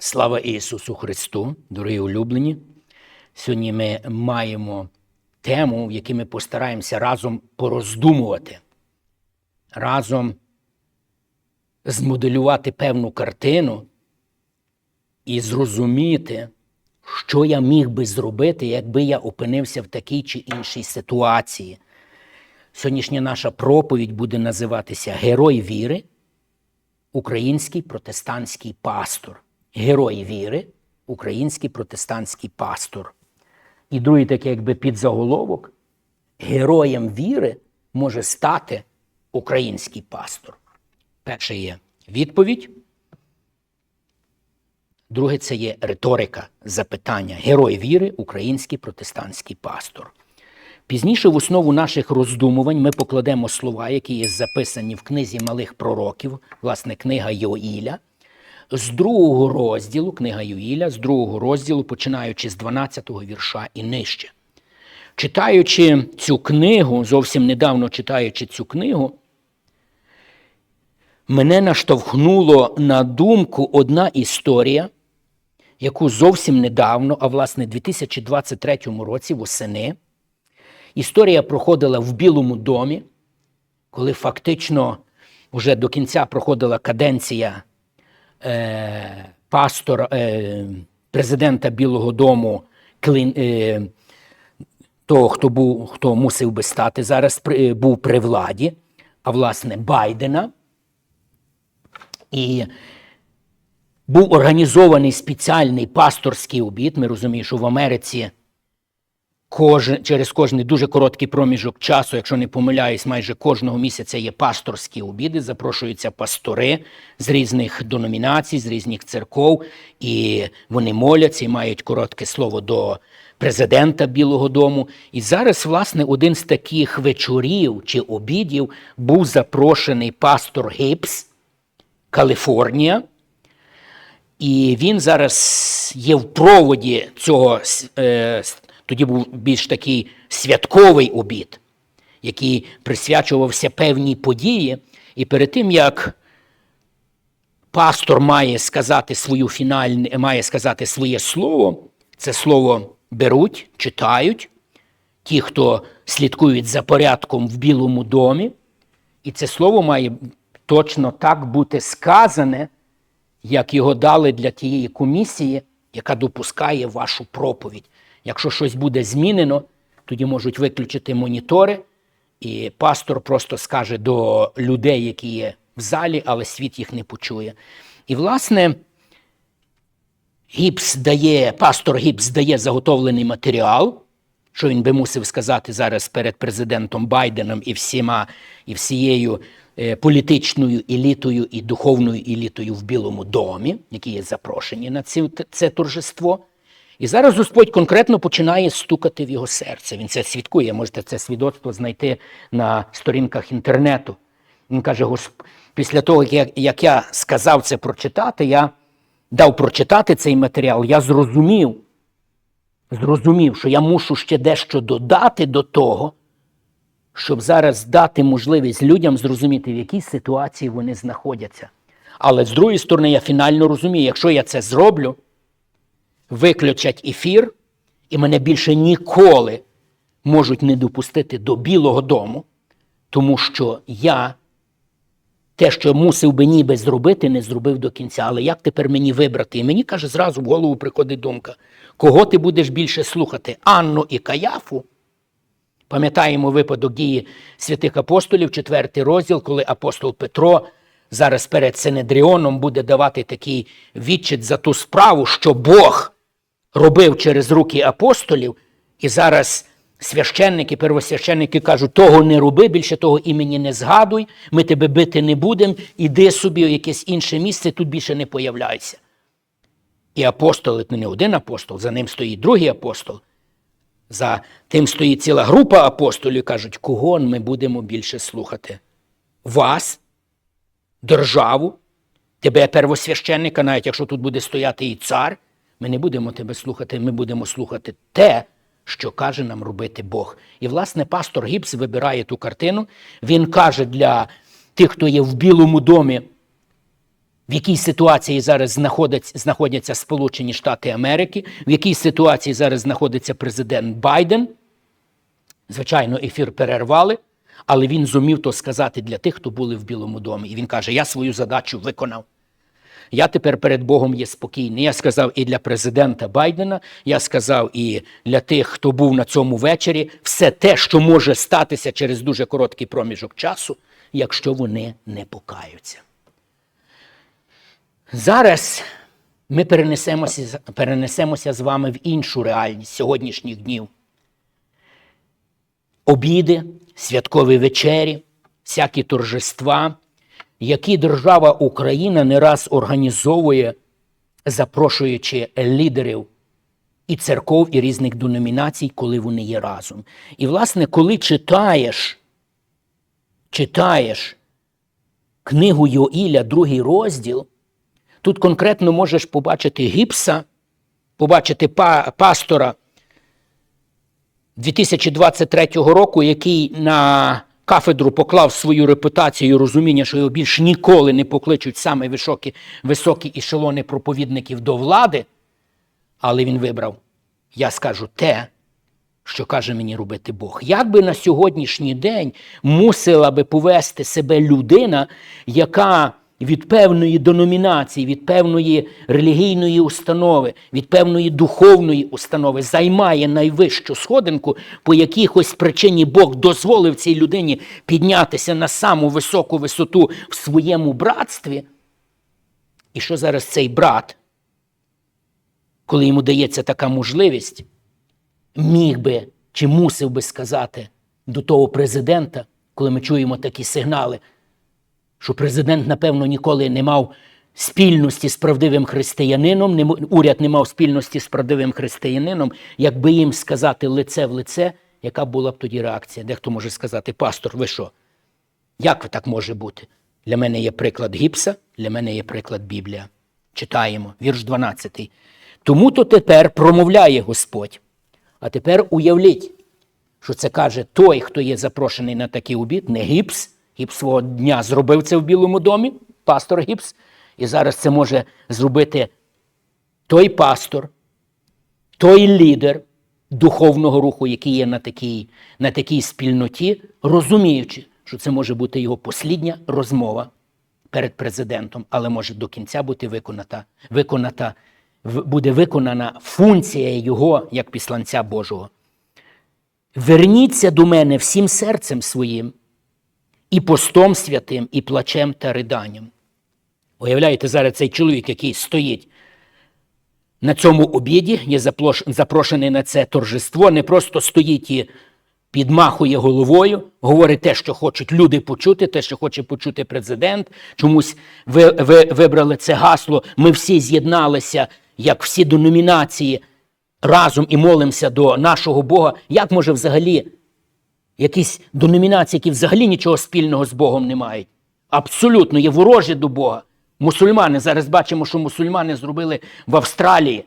Слава Ісусу Христу, дорогі улюблені. Сьогодні ми маємо тему, в якій ми постараємося разом пороздумувати, разом змоделювати певну картину і зрозуміти, що я міг би зробити, якби я опинився в такій чи іншій ситуації. Сьогоднішня наша проповідь буде називатися Герой віри, український протестантський пастор. Герой віри, український протестантський пастор. І другий такий, якби підзаголовок, героєм віри може стати український пастор. Перше є відповідь. Друге це є риторика запитання. Герой віри, український протестантський пастор. Пізніше в основу наших роздумувань ми покладемо слова, які є записані в книзі малих пророків, власне, книга Йоїля. З другого розділу, книга Юїля, з другого розділу, починаючи з 12-го вірша і нижче. Читаючи цю книгу, зовсім недавно читаючи цю книгу, мене наштовхнуло на думку одна історія, яку зовсім недавно, а власне, в 2023 році восени, історія проходила в Білому домі, коли фактично вже до кінця проходила каденція е, пастора, е, президента Білого Дому Клин, е, того, хто був, хто мусив би стати зараз, при, був при владі, а власне Байдена. І був організований спеціальний пасторський обід. Ми розуміємо, що в Америці кожен, через кожний дуже короткий проміжок часу, якщо не помиляюсь, майже кожного місяця є пасторські обіди, запрошуються пастори з різних деномінацій, з різних церков, і вони моляться і мають коротке слово до президента Білого Дому. І зараз, власне, один з таких вечорів чи обідів був запрошений пастор Гіпс, Каліфорнія. І він зараз є в проводі цього. Е, тоді був більш такий святковий обід, який присвячувався певній події. І перед тим, як пастор має сказати свою фінальне, має сказати своє слово, це слово беруть, читають ті, хто слідкують за порядком в Білому домі. І це слово має точно так бути сказане, як його дали для тієї комісії, яка допускає вашу проповідь. Якщо щось буде змінено, тоді можуть виключити монітори, і пастор просто скаже до людей, які є в залі, але світ їх не почує. І, власне, Гіпс дає, пастор Гіпс дає заготовлений матеріал, що він би мусив сказати зараз перед президентом Байденом і всіма, і всією політичною елітою і духовною елітою в Білому домі, які є запрошені на це, це торжество. І зараз Господь конкретно починає стукати в його серце. Він це свідкує, можете це свідоцтво знайти на сторінках інтернету. Він каже: після того, як я сказав це прочитати, я дав прочитати цей матеріал, я зрозумів, зрозумів, що я мушу ще дещо додати до того, щоб зараз дати можливість людям зрозуміти, в якій ситуації вони знаходяться. Але з другої сторони, я фінально розумію, якщо я це зроблю виключать ефір, і мене більше ніколи можуть не допустити до Білого дому, тому що я те, що мусив би ніби зробити, не зробив до кінця. Але як тепер мені вибрати? І мені каже, зразу в голову приходить думка, кого ти будеш більше слухати? Анну і Каяфу. Пам'ятаємо випадок дії святих апостолів, четвертий розділ, коли апостол Петро зараз перед Синедріоном буде давати такий відчит за ту справу, що Бог робив через руки апостолів, і зараз священники, первосвященники кажуть, того не роби, більше того імені не згадуй, ми тебе бити не будемо, іди собі в якесь інше місце, тут більше не появляйся. І апостоли, не один апостол, за ним стоїть другий апостол. За тим стоїть ціла група апостолів кажуть, кого ми будемо більше слухати? Вас, державу, тебе, первосвященника, навіть якщо тут буде стояти і цар, ми не будемо тебе слухати, ми будемо слухати те, що каже нам робити Бог. І, власне, пастор Гіпс вибирає ту картину. Він каже для тих, хто є в Білому домі, в якій ситуації зараз знаходяться, Сполучені Штати Америки, в якій ситуації зараз знаходиться президент Байден. Звичайно, ефір перервали, але він зумів то сказати для тих, хто були в Білому домі. І він каже: Я свою задачу виконав. Я тепер перед Богом є спокійний. Я сказав і для президента Байдена, я сказав і для тих, хто був на цьому вечорі, все те, що може статися через дуже короткий проміжок часу, якщо вони не покаються. Зараз ми перенесемося, перенесемося з вами в іншу реальність сьогоднішніх днів. Обіди, святкові вечері, всякі торжества, які держава Україна не раз організовує, запрошуючи лідерів і церков, і різних деномінацій, коли вони є разом. І, власне, коли читаєш, читаєш книгу Йоїля, другий розділ, тут конкретно можеш побачити гіпса, побачити па- пастора 2023 року, який на кафедру поклав свою репутацію, розуміння, що його більш ніколи не покличуть саме високі, високі ешелони проповідників до влади, але він вибрав, я скажу те, що каже мені робити Бог. Як би на сьогоднішній день мусила би повести себе людина, яка від певної деномінації, від певної релігійної установи, від певної духовної установи займає найвищу сходинку, по якихось причині Бог дозволив цій людині піднятися на саму високу висоту в своєму братстві. І що зараз цей брат, коли йому дається така можливість, міг би чи мусив би сказати до того президента, коли ми чуємо такі сигнали, що президент, напевно, ніколи не мав спільності з правдивим християнином, не уряд не мав спільності з правдивим християнином, якби їм сказати лице в лице, яка була б тоді реакція? Дехто може сказати, пастор, ви що? Як так може бути? Для мене є приклад гіпса, для мене є приклад Біблія. Читаємо, вірш 12. Тому то тепер промовляє Господь. А тепер уявіть, що це каже той, хто є запрошений на такий обід, не гіпс. Гіпс свого дня зробив це в Білому домі, пастор Гіпс. І зараз це може зробити той пастор, той лідер духовного руху, який є на такій, на такій спільноті, розуміючи, що це може бути його послідня розмова перед президентом, але може до кінця бути виконана, виконана, буде виконана функція його як післанця Божого. Верніться до мене всім серцем своїм, і постом святим, і плачем та риданням. Уявляєте, зараз цей чоловік, який стоїть на цьому обіді, є запрошений на це торжество, не просто стоїть і підмахує головою, говорить те, що хочуть люди почути, те, що хоче почути президент. Чомусь ви, ви вибрали це гасло. Ми всі з'єдналися, як всі деномінації, разом і молимося до нашого Бога. Як може взагалі якісь деномінації, які взагалі нічого спільного з Богом не мають? Абсолютно є ворожі до Бога. Мусульмани зараз бачимо, що мусульмани зробили в Австралії,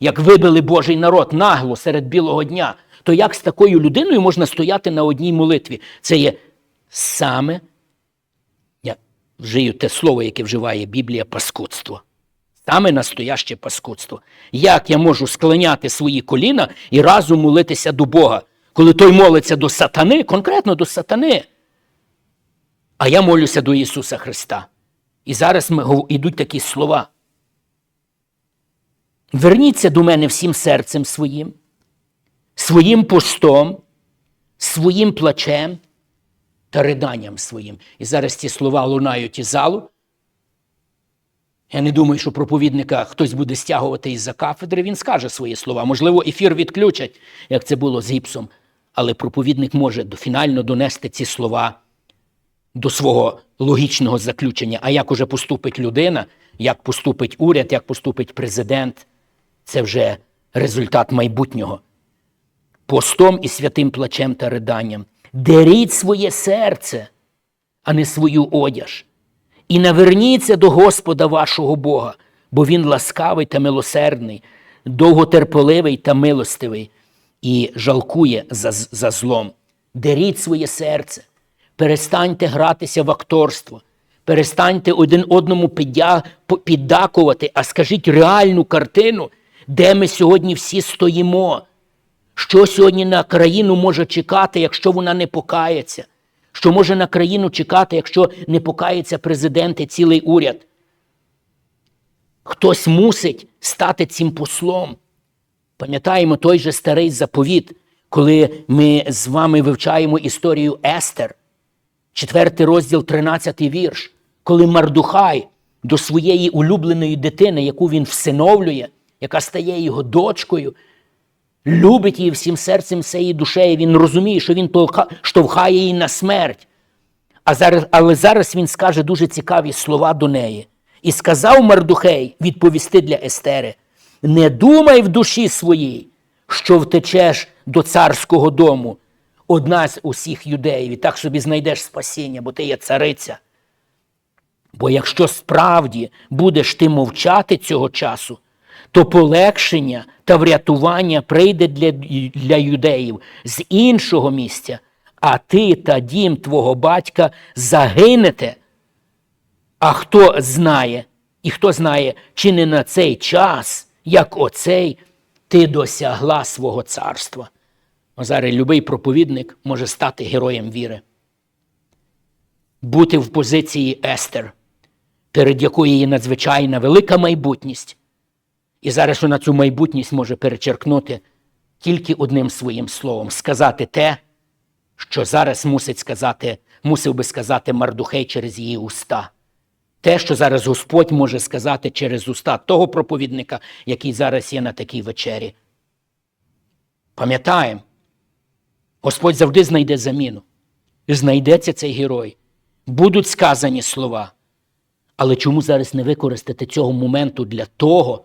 як вибили Божий народ нагло серед білого дня. То як з такою людиною можна стояти на одній молитві? Це є саме, я вжию те слово, яке вживає Біблія, паскудство. Саме настояще паскудство. Як я можу склоняти свої коліна і разом молитися до Бога, коли той молиться до сатани, конкретно до сатани, а я молюся до Ісуса Христа. І зараз йдуть такі слова. Верніться до мене всім серцем своїм, своїм постом, своїм плачем та риданням своїм. І зараз ці слова лунають із залу. Я не думаю, що проповідника хтось буде стягувати із-за кафедри, він скаже свої слова. Можливо, ефір відключать, як це було з гіпсом. Але проповідник може фінально донести ці слова до свого логічного заключення. А як уже поступить людина, як поступить уряд, як поступить президент, це вже результат майбутнього. Постом і святим плачем та риданням. Деріть своє серце, а не свою одяж. І наверніться до Господа вашого Бога, бо Він ласкавий та милосердний, довготерпеливий та милостивий, і жалкує за, за злом. Деріть своє серце, перестаньте гратися в акторство, перестаньте один одному піддакувати, а скажіть реальну картину, де ми сьогодні всі стоїмо. Що сьогодні на країну може чекати, якщо вона не покається? Що може на країну чекати, якщо не покається президент і цілий уряд? Хтось мусить стати цим послом. Пам'ятаємо той же старий заповіт, коли ми з вами вивчаємо історію Естер, четвертий розділ, 13 вірш, коли Мардухай до своєї улюбленої дитини, яку він всиновлює, яка стає його дочкою, любить її всім серцем, всією душею. Він розуміє, що він штовхає її на смерть. А зараз, але зараз він скаже дуже цікаві слова до неї. І сказав Мардухей відповісти для Естери: не думай в душі своїй, що втечеш до царського дому, одна з усіх юдеїв, і так собі знайдеш спасіння, бо ти є цариця. Бо якщо справді будеш ти мовчати цього часу, то полегшення та врятування прийде для, для юдеїв з іншого місця, а ти та дім твого батька загинете. А хто знає, і хто знає, чи не на цей час, як оцей, ти досягла свого царства. Зараз любий проповідник може стати героєм віри. Бути в позиції Естер, перед якою є надзвичайна велика майбутність. І зараз вона цю майбутність може перечеркнути тільки одним своїм словом сказати те, що зараз мусить сказати, мусив би сказати Мардухей через її уста. Те, що зараз Господь може сказати через уста того проповідника, який зараз є на такій вечері. Пам'ятаємо, Господь завжди знайде заміну. Знайдеться цей герой. Будуть сказані слова. Але чому зараз не використати цього моменту для того,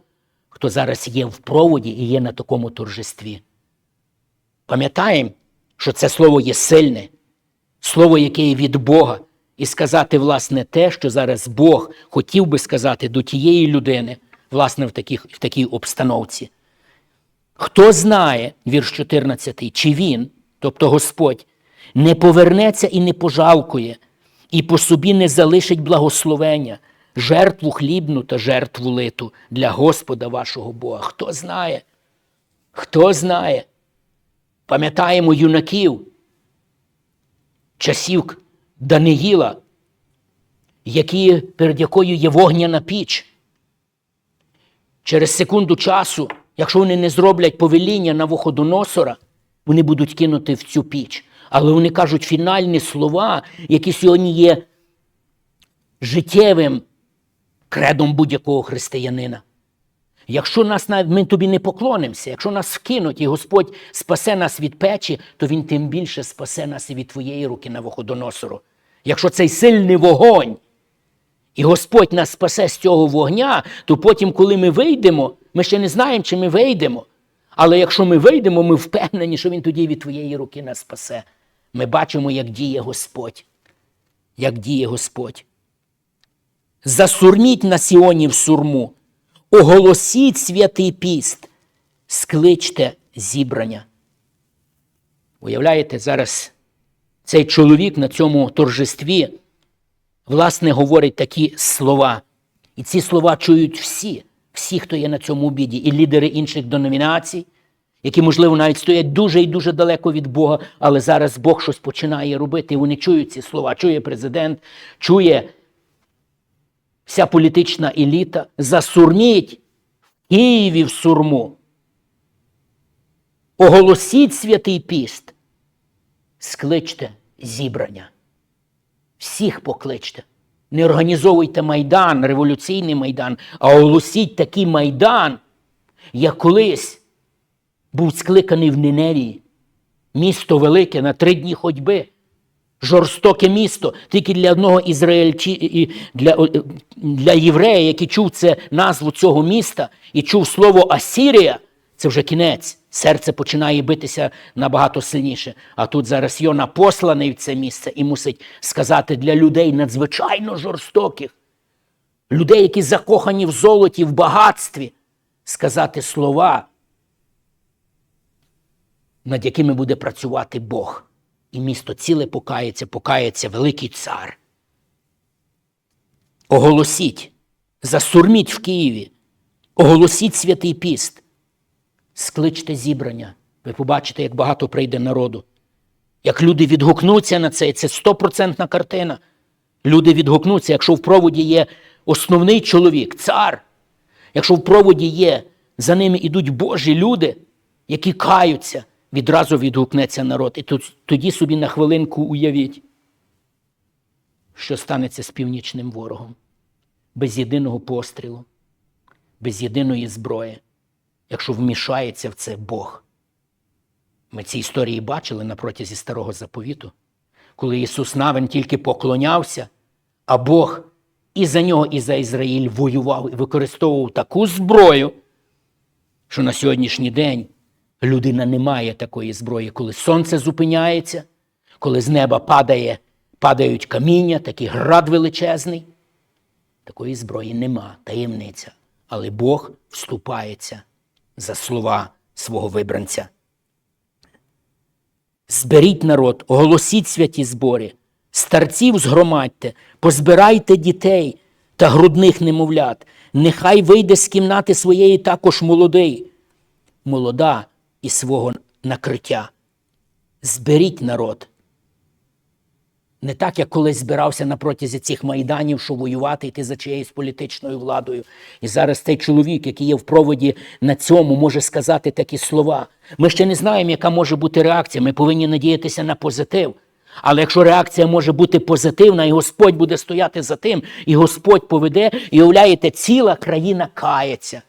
хто зараз є в проводі і є на такому торжестві? Пам'ятаємо, що це слово є сильне, слово, яке є від Бога, і сказати, власне, те, що зараз Бог хотів би сказати до тієї людини, власне, в, таких, в такій обстановці. Хто знає, вірш 14, чи він, тобто Господь, не повернеться і не пожалкує, і по собі не залишить благословення, жертву хлібну та жертву литу для Господа вашого Бога. Хто знає? Хто знає? Пам'ятаємо юнаків, часів Даниїла, які, перед якою є вогняна піч. Через секунду часу, якщо вони не зроблять повеління на виходоносора, вони будуть кинути в цю піч. Але вони кажуть фінальні слова, які сьогодні є життєвим кредом будь-якого християнина. Якщо нас ми тобі не поклонимося, якщо нас вкинуть і Господь спасе нас від печі, то Він тим більше спасе нас і від твоєї руки на виходоносору. Якщо цей сильний вогонь, і Господь нас спасе з цього вогня, то потім, коли ми вийдемо, ми ще не знаємо, чи ми вийдемо. Але якщо ми вийдемо, ми впевнені, що Він тоді від твоєї руки нас спасе. Ми бачимо, як діє Господь. Як діє Господь. Засурміть на Сіоні в сурму, оголосіть святий піст, скличте зібрання. Уявляєте, зараз цей чоловік на цьому торжестві, власне, говорить такі слова. І ці слова чують всі, всі, хто є на цьому обіді, і лідери інших деномінацій, які, можливо, навіть стоять дуже і дуже далеко від Бога, але зараз Бог щось починає робити, і вони чують ці слова. Чує президент, чує вся політична еліта. Засурміть Києві в сурму. Оголосіть святий піст. Скличте зібрання. Всіх покличте. Не організовуйте майдан, революційний майдан, а оголосіть такий майдан, як колись був скликаний в Ниневії. Місто велике на три дні ходьби. Жорстоке місто тільки для одного ізраїльчі для, для єврея, який чув це назву цього міста і чув слово Асірія, це вже кінець. Серце починає битися набагато сильніше. А тут зараз Йона посланий в це місце і мусить сказати для людей надзвичайно жорстоких, людей, які закохані в золоті, в багатстві, сказати слова, над якими буде працювати Бог. І місто ціле покається, покається великий цар. Оголосіть, засурміть в Києві, оголосіть святий піст, скличте зібрання. Ви побачите, як багато прийде народу. Як люди відгукнуться на це, це стопроцентна картина. Люди відгукнуться, якщо в проводі є основний чоловік, цар, якщо в проводі є, за ними ідуть Божі люди, які каються, відразу відгукнеться народ. І тоді собі на хвилинку уявіть, що станеться з північним ворогом. Без єдиного пострілу, без єдиної зброї, якщо вмішається в це Бог. Ми ці історії бачили на протязі старого заповіту, коли Ісус Навин тільки поклонявся, а Бог і за нього, і за Ізраїль воював і використовував таку зброю, що на сьогоднішній день людина не має такої зброї, коли сонце зупиняється, коли з неба падає, падають каміння, такий град величезний. Такої зброї нема, таємниця. Але Бог вступається за слова свого вибранця. Зберіть народ, оголосіть святі збори, старців згромадьте, позбирайте дітей та грудних немовлят. Нехай вийде з кімнати своєї також молодий, молода і свого накриття. Зберіть народ. Не так, як колись збирався на протязі цих майданів, що воювати йти за чиєюсь політичною владою. І зараз цей чоловік, який є в проводі на цьому, може сказати такі слова. Ми ще не знаємо, яка може бути реакція. Ми повинні надіятися на позитив. Але якщо реакція може бути позитивна, і Господь буде стояти за тим, і Господь поведе, і уявляєте, ціла країна кається.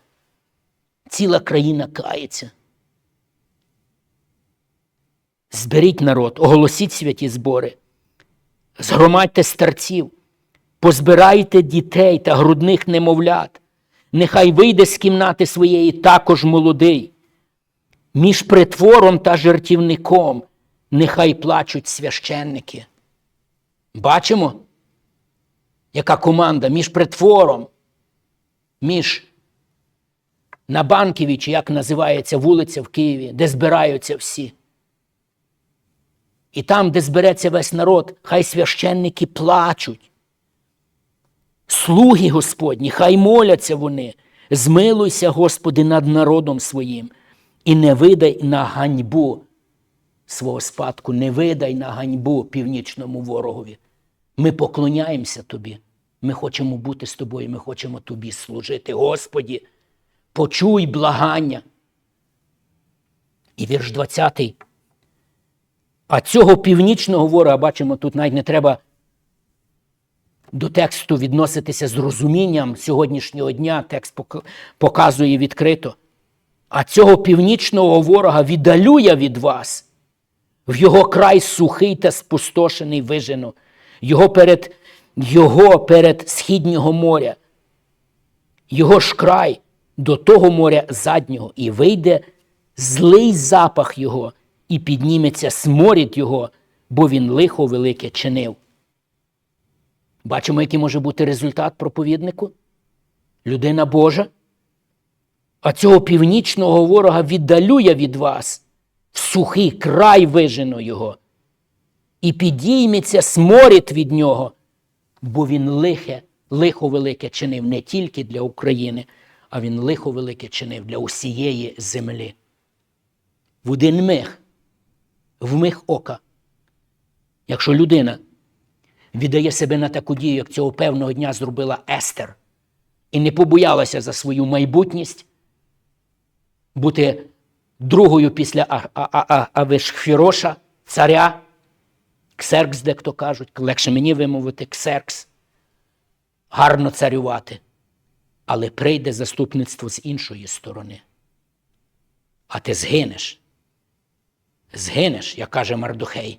Ціла країна кається. Зберіть народ, оголосіть святі збори. Згромадьте старців, позбирайте дітей та грудних немовлят. Нехай вийде з кімнати своєї також молодий. Між притвором та жертівником нехай плачуть священники. Бачимо, яка команда між притвором, між на Банківі, чи як називається вулиця в Києві, де збираються всі. І там, де збереться весь народ, хай священники плачуть. Слуги Господні, хай моляться вони. Змилуйся, Господи, над народом своїм, і не видай на ганьбу свого спадку, не видай на ганьбу північному ворогові. Ми поклоняємося Тобі. Ми хочемо бути з тобою, ми хочемо Тобі служити. Господі, почуй благання. І вірш 20. А цього північного ворога, бачимо, тут навіть не треба до тексту відноситися з розумінням сьогоднішнього дня. Текст показує відкрито. А цього північного ворога віддалю я від вас. В його край сухий та спустошений вижену, його перед, його перед східнього моря, його ж край до того моря заднього, і вийде злий запах його, і підніметься сморід його, бо він лихо велике чинив. Бачимо, який може бути результат проповіднику? Людина Божа. А цього північного ворога віддалю я від вас, в сухий край вижену його, і підійметься сморід від нього, бо він лихе, лихо велике чинив не тільки для України, а він лихо велике чинив для усієї землі. В один миг, в миг ока, якщо людина віддає себе на таку дію, як цього певного дня зробила Естер, і не побоялася за свою майбутність бути другою після А- царя, Ксеркс, дехто кажуть, легше мені вимовити Ксеркс, гарно царювати. Але прийде заступництво з іншої сторони. А ти згинеш. Згинеш, як каже Мардухей,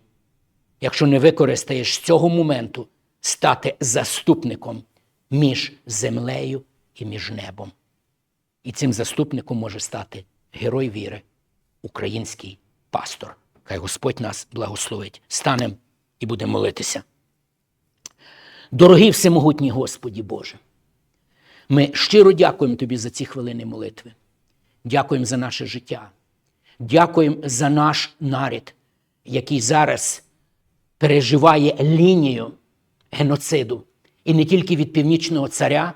якщо не використаєш з цього моменту стати заступником між землею і між небом. І цим заступником може стати герой віри, український пастор. Хай Господь нас благословить. Станемо і будемо молитися. Дорогий всемогутній Господі Боже, ми щиро дякуємо Тобі за ці хвилини молитви. Дякуємо за наше життя. Дякуємо за наш нарід, який зараз переживає лінію геноциду. І не тільки від північного царя,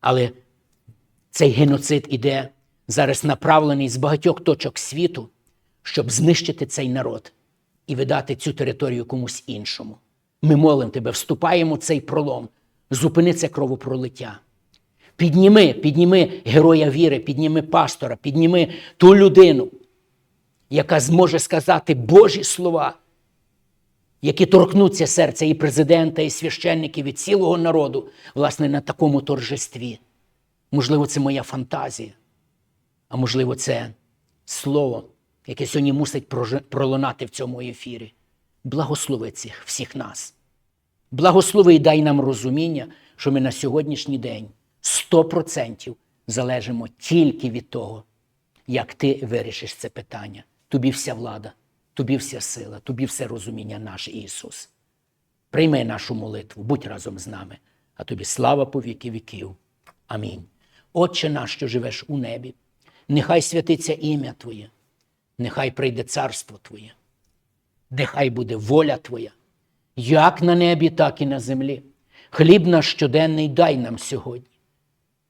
але цей геноцид іде зараз направлений з багатьох точок світу, щоб знищити цей народ і видати цю територію комусь іншому. Ми молимо тебе, вступаємо в цей пролом, зупини це кровопролиття. Підніми, підніми героя віри, підніми пастора, підніми ту людину, яка зможе сказати Божі слова, які торкнуться серця і президента, і священників, і цілого народу, власне, на такому торжестві. Можливо, це моя фантазія, а можливо, це слово, яке сьогодні мусить пролунати в цьому ефірі. Благослови цих всіх нас. Благослови і дай нам розуміння, що ми на сьогоднішній день 100% залежимо тільки від того, як ти вирішиш це питання. Тобі вся влада, тобі вся сила, тобі все розуміння наш Ісус. Прийми нашу молитву, будь разом з нами, а тобі слава по віки віків. Амінь. Отче наш, що живеш у небі, нехай святиться ім'я Твоє, нехай прийде царство Твоє, нехай буде воля Твоя, як на небі, так і на землі. Хліб наш щоденний дай нам сьогодні.